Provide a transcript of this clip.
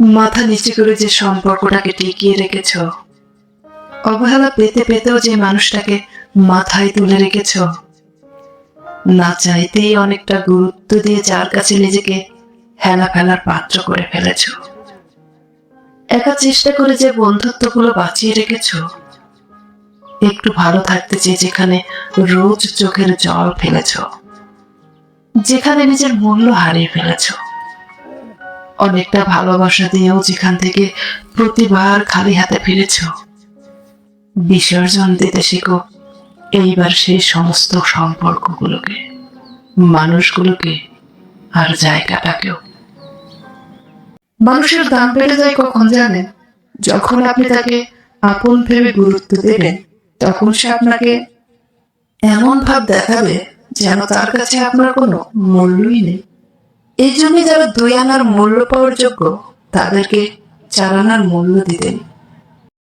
মাথা নিচু করে যে সম্পর্কটাকে টিকিয়ে রেখেছ। অবহেলা পেতে পেতেও যে মানুষটাকে মাথায় তুলে রেখেছ। না চাইতেই অনেকটা গুরুত্ব দিয়ে যার কাছে নিজেকে হেলা ফেলার পাত্র করে ফেলেছ। একা চেষ্টা করে যে বন্ধুত্বগুলো বাঁচিয়ে রেখেছ। একটু ভালো থাকতে চেয়ে যেখানে রোজ চোখের জল ফেলেছ। যেখানে নিজের মূল্য হারিয়ে ফেলেছ। অনেকটা ভালোবাসা দিয়েও যেখান থেকে প্রতিবার খালি হাতে ফিরেছ। বিসর্জন দিতে শিখো, এইবার সেই সমস্ত সম্পর্কগুলোকে, মানুষগুলোকে আর জায়গাটাকেও। মানুষের দাম বেড়ে যায় কখন জানেন? যখন আপনি তাকে আপন ভেবে গুরুত্ব দেবেন, তখন সে আপনাকে এমন ভাব দেখাবে যেন তার কাছে আপনার কোনো মূল্যই নেই। এই জন্যই যারা দুই আনার মূল্য পাওয়ার যোগ্য তাদেরকে চার আনার মূল্য দিতেন।